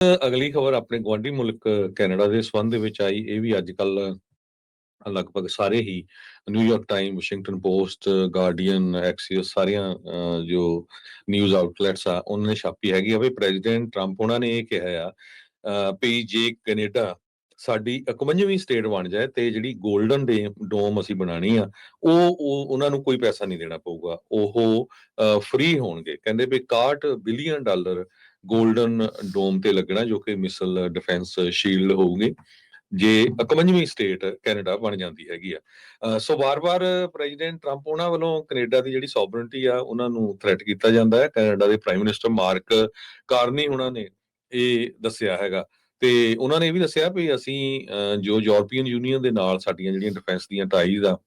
ਅਗਲੀ ਖਬਰ ਆਪਣੇ ਗੁਆਂਢੀ ਮੁਲਕ ਕੈਨੇਡਾ ਦੇ ਸੰਬੰਧ ਵਿੱਚ ਆਈ। ਇਹ ਵੀ ਅੱਜ ਕੱਲ ਲਗਭਗ ਸਾਰੇ ਹੀ New York Time, Washington Post, Guardian, Axios ਸਾਰੀਆਂ ਜੋ ਨਿਊਜ਼ ਆਊਟਲੈਟਸ ਆ, ਉਹਨਾਂ ਨੇ ਛਾਪੀ ਹੈਗੀ ਆ। ਵੀ ਪ੍ਰੈਜ਼ੀਡੈਂਟ ਟਰੰਪ ਉਹਨਾਂ ਨੇ ਇਹ ਕਿਹਾ ਆ ਵੀ ਜੇ ਕੈਨੇਡਾ ਸਾਡੀ 51ਵੀਂ ਸਟੇਟ ਬਣ ਜਾਏ ਤੇ ਜਿਹੜੀ 골ਡਨ ਡੇ, ਡੋਮ ਅਸੀਂ ਬਣਾਣੀ ਆ, ਉਹ ਉਹ, ਉਹਨਾਂ ਨੂੰ ਕੋਈ ਪੈਸਾ ਨਹੀਂ ਦੇਣਾ ਪਊਗਾ। ਉਹ ਫ੍ਰੀ ਹੋਣਗੇ। ਕਹਿੰਦੇ ਵੀ 61 ਬਿਲੀਅਨ ਡਾਲਰ 골ਡਨ ਡੋਮ ਤੇ ਲੱਗਣਾ, ਜੋ ਕਿ ਮਿਸਲ ਡਿਫੈਂਸ ਸ਼ੀਲਡ ਹੋਊਗੀ। ਜੇ 51ਵੀਂ ਸਟੇਟ ਕੈਨੇਡਾ ਬਣ ਜਾਂਦੀ ਹੈਗੀ ਆ। ਸੋ ਵਾਰ-ਵਾਰ ਪ੍ਰੈਜ਼ੀਡੈਂਟ ਟਰੰਪ ਉਹਨਾਂ ਵੱਲੋਂ ਕੈਨੇਡਾ ਦੀ ਜਿਹੜੀ ਸੋਵਰਨਟੀ ਆ, ਉਹਨਾਂ ਨੂੰ ਥ੍ਰੈਟ ਕੀਤਾ ਜਾਂਦਾ ਹੈ। ਕੈਨੇਡਾ ਦੇ ਪ੍ਰਾਈਮ ਮਿਨਿਸਟਰ ਮਾਰਕ ਕਾਰਨੀ ਉਹਨਾਂ ਨੇ ਇਹ ਦੱਸਿਆ ਹੈਗਾ। ਤੇ ਉਹਨਾਂ ਨੇ ਇਹ ਵੀ ਦੱਸਿਆ ਵੀ ਅਸੀਂ ਜੋ ਯੂਰਪੀਅਨ ਯੂਨੀਅਨ ਦੇ ਨਾਲ ਸਾਡੀਆਂ ਜਿਹੜੀਆਂ ਡਿਫੈਂਸ ਦੀਆਂ ਟਾਈਜ਼ ਆ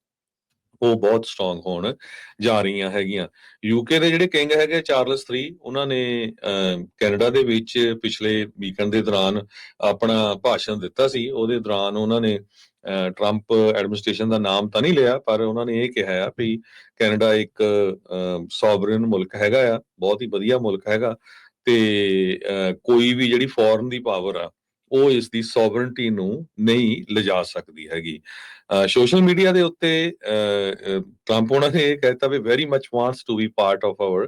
ਉਹ ਬਹੁਤ ਸਟਰੋਂਗ ਹੋਣ ਜਾ ਰਹੀਆਂ ਹੈਗੀਆਂ। ਯੂਕੇ ਦੇ ਜਿਹੜੇ ਕਿੰਗ ਹੈਗੇ ਚਾਰਲਸ 3 ਉਹਨਾਂ ਨੇ ਕੈਨੇਡਾ ਦੇ ਵਿੱਚ ਪਿਛਲੇ ਵੀਕਐਂਡ ਦੇ ਦੌਰਾਨ ਆਪਣਾ ਭਾਸ਼ਣ ਦਿੱਤਾ ਸੀ। ਉਹਦੇ ਦੌਰਾਨ ਉਹਨਾਂ ਨੇ ਟਰੰਪ ਐਡਮਿਨਿਸਟ੍ਰੇਸ਼ਨ ਦਾ ਨਾਮ ਤਾਂ ਨਹੀਂ ਲਿਆ, ਪਰ ਉਹਨਾਂ ਨੇ ਇਹ ਕਿਹਾ ਆ ਵੀ ਕੈਨੇਡਾ ਇੱਕ ਸੋਵਰਨ ਮੁਲਕ ਹੈਗਾ ਆ, ਬਹੁਤ ਹੀ ਵਧੀਆ ਮੁਲਕ ਹੈਗਾ ਤੇ ਕੋਈ ਵੀ ਜਿਹੜੀ ਫੋਰਨ ਦੀ ਪਾਵਰ ਆ ਉਹ ਇਸ ਦੀ ਸੋਵਰਨਟੀ ਨੂੰ ਨਹੀਂ ਲਿਜਾ ਸਕਦੀ ਹੈਗੀ। ਸੋਸ਼ਲ ਮੀਡੀਆ ਦੇ ਉੱਤੇ ਟਰੰਪ ਉਹਨਾਂ ਨੇ ਇਹ ਕਹਿਤਾ ਵੀ very much wants to be part of our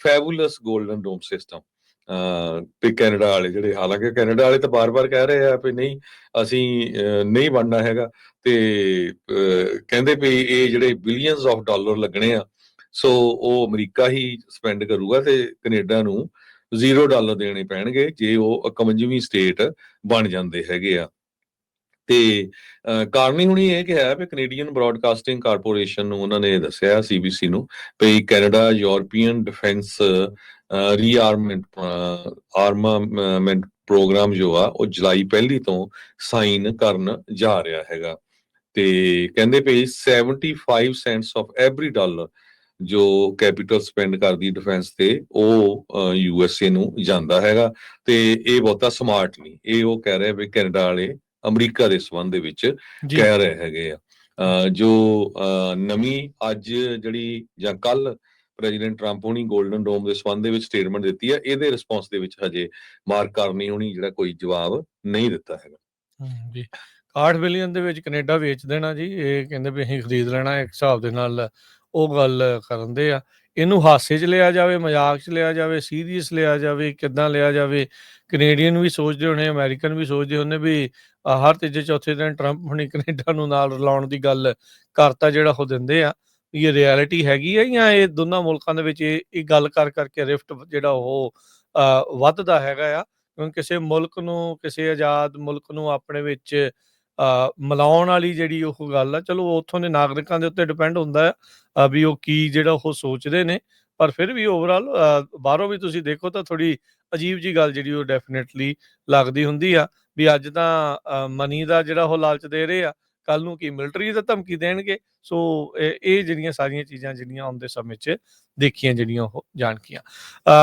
fabulous golden dome system ਤੇ ਕੈਨੇਡਾ ਵਾਲੇ ਜਿਹੜੇ, ਹਾਲਾਂਕਿ ਕੈਨੇਡਾ ਵਾਲੇ ਤਾਂ ਬਾਰ-ਬਾਰ ਕਹਿ ਰਹੇ ਆ ਵੀ ਨਹੀਂ, ਅਸੀਂ ਨਹੀਂ ਬਣਨਾ ਹੈਗਾ। ਤੇ ਕਹਿੰਦੇ ਵੀ ਇਹ ਜਿਹੜੇ ਬਿਲੀਅਨਸ ਆਫ ਡਾਲਰ ਲੱਗਣੇ ਆ, ਸੋ ਉਹ ਅਮਰੀਕਾ ਹੀ ਸਪੈਂਡ ਕਰੂਗਾ ਤੇ ਕੈਨੇਡਾ ਨੂੰ 0 ਡਾਲਰ ਦੇਣੇ ਪੈਣਗੇ ਜੇ ਉਹ 51ਵੀਂ ਸਟੇਟ ਬਣ ਜਾਂਦੇ ਹੈਗੇ ਆ। ਤੇ ਕਾਰਨੀ ਹੁਣੀ ਇਹ ਕਿਹਾ ਵੀ ਕੈਨੇਡੀਅਨ ਬ੍ਰਾਡਕਾਸਟਿੰਗ ਕਾਰਪੋਰੇਸ਼ਨ ਨੂੰ ਉਹਨਾਂ ਨੇ ਦੱਸਿਆ ਸੀਬੀਸੀ ਨੂੰ, ਵੀ Canada European defence rearmament armament programme ਜੋ ਆ, ਉਹ ਜੁਲਾਈ ਪਹਿਲੀ ਤੋਂ ਸਾਈਨ ਕਰਨ ਜਾ ਰਿਹਾ ਹੈਗਾ। ਤੇ ਕਹਿੰਦੇ ਵੀ 75 ਸੈਂਟਸ ਆਫ ਐਵਰੀ ਡਾਲਰ ਜੋ ਕੈਪੀਟਲ ਸਪੈਂਡ ਕਰਦੀ ਡਿਫੈਂਸ ਤੇ ਉਹ ਯੂਐਸਏ ਨੂੰ ਜਾਂਦਾ ਹੈਗਾ ਤੇ ਇਹ ਬਹੁਤਾ ਸਮਾਰਟ ਨਹੀਂ। ਇਹ ਉਹ ਕਹਿ ਰਹੇ ਵੀ ਕੈਨੇਡਾ ਵਾਲੇ ਅਮਰੀਕਾ ਦੇ ਸੰਬੰਧ ਦੇ ਵਿੱਚ ਕਹਿ ਰਹੇ ਹੈਗੇ ਆ। ਜੋ ਨਵੀਂ ਅੱਜ ਜਿਹੜੀ ਜਾਂ ਕੱਲ ਪ੍ਰੈਜ਼ੀਡੈਂਟ ਟਰੰਪ ਹੋਣੀ 골ਡਨ ਡੋਮ ਦੇ ਸੰਬੰਧ ਦੇ ਵਿੱਚ ਸਟੇਟਮੈਂਟ ਦਿੱਤੀ ਹੈ ਇਹਦੇ ਰਿਸਪੌਂਸ ਦੇ ਵਿੱਚ ਹਜੇ ਮਾਰਕ ਕਰਨੀ ਹੋਣੀ ਜਿਹੜਾ ਕੋਈ ਜਵਾਬ ਨਹੀਂ ਦਿੱਤਾ ਹੈਗਾ। ਜੀ। 60 ਬਿਲੀਅਨ ਦੇ ਵਿੱਚ ਕੈਨੇਡਾ ਵੇਚ ਦੇਣਾ ਜੀ ਇਹ ਕਹਿੰਦੇ ਵੀ ਅਸੀਂ ਖਰੀਦ ਲੈਣਾ ਇੱਕ ਹਿਸਾਬ ਦੇ ਨਾਲ ਉਹ ਗੱਲ ਕਰਨ ਦੇ ਆ। ਇਹਨੂੰ ਹਾਸੇ 'ਚ ਲਿਆ ਜਾਵੇ ਮਜ਼ਾਕ 'ਚ ਲਿਆ ਜਾਵੇ ਸੀਰੀਅਸ ਲਿਆ ਜਾਵੇ ਕਿੱਦਾਂ ਲਿਆ ਜਾਵੇ। ਕੈਨੇਡੀਅਨ ਵੀ ਸੋਚਦੇ ਹੋਣੇ ਅਮਰੀਕਨ ਵੀ ਸੋਚਦੇ ਹੋਣੇ ਵੀ ਹਰ ਤੀਜੇ ਚੌਥੇ ਦਿਨ ਟਰੰਪ ਹੁਣੀ ਕੈਨੇਡਾ ਨੂੰ ਨਾਲ ਰਲਾਉਣ ਦੀ ਗੱਲ ਕਰਤਾ ਜਿਹੜਾ ਉਹ ਦਿੰਦੇ ਆ। ਵੀ ਇਹ ਰਿਐਲਿਟੀ ਹੈਗੀ ਆ ਜਾਂ ਇਹ ਦੋਨਾਂ ਮੁਲਕਾਂ ਦੇ ਵਿੱਚ ਇਹ ਇਹ ਗੱਲ ਕਰ ਕਰਕੇ ਰਿਫਟ ਜਿਹੜਾ ਉਹ ਅ, ਵੱਧਦਾ ਹੈਗਾ ਆ? ਕਿਉਂਕਿ ਕਿਸੇ ਮੁਲਕ ਨੂੰ ਕਿਸੇ ਆਜ਼ਾਦ ਮੁਲਕ ਨੂੰ ਆਪਣੇ ਵਿੱਚ ਮਿਲਾਉਣ ਵਾਲੀ ਜਿਹੜੀ ਉਹ ਗੱਲ ਆ, ਚਲੋ ਉੱਥੋਂ ਦੇ ਨਾਗਰਿਕਾਂ ਦੇ ਉੱਤੇ ਡਿਪੈਂਡ ਹੁੰਦਾ ਆ ਵੀ ਉਹ ਕੀ ਜਿਹੜਾ ਉਹ ਸੋਚਦੇ ਨੇ, ਪਰ ਫਿਰ ਵੀ ਓਵਰਆਲ ਬਾਹਰੋਂ ਵੀ ਤੁਸੀਂ ਦੇਖੋ ਤਾਂ ਥੋੜੀ ਅਜੀਬ ਜੀ ਗੱਲ ਜਿਹੜੀ ਉਹ ਡੈਫੀਨਿਟਲੀ ਲੱਗਦੀ ਹੁੰਦੀ ਆ, ਵੀ ਅੱਜ ਤਾਂ ਮਨੀ ਦਾ ਜਿਹੜਾ ਉਹ ਲਾਲਚ ਦੇ ਰਹੇ ਆ ਕੱਲ ਨੂੰ ਕੀ ਮਿਲਟਰੀ ਦਾ ਧਮਕੀ ਦੇਣਗੇ, ਸੋ ਇਹ ਇਹ ਜਿਹੜੀਆਂ ਸਾਰੀਆਂ ਚੀਜ਼ਾਂ ਜਿਹੜੀਆਂ ਆਉਂਦੇ ਸਮੇਂ 'ਚ ਦੇਖੀਆਂ ਜਿਹੜੀਆਂ ਉਹ ਜਾਣਕੀਆਂ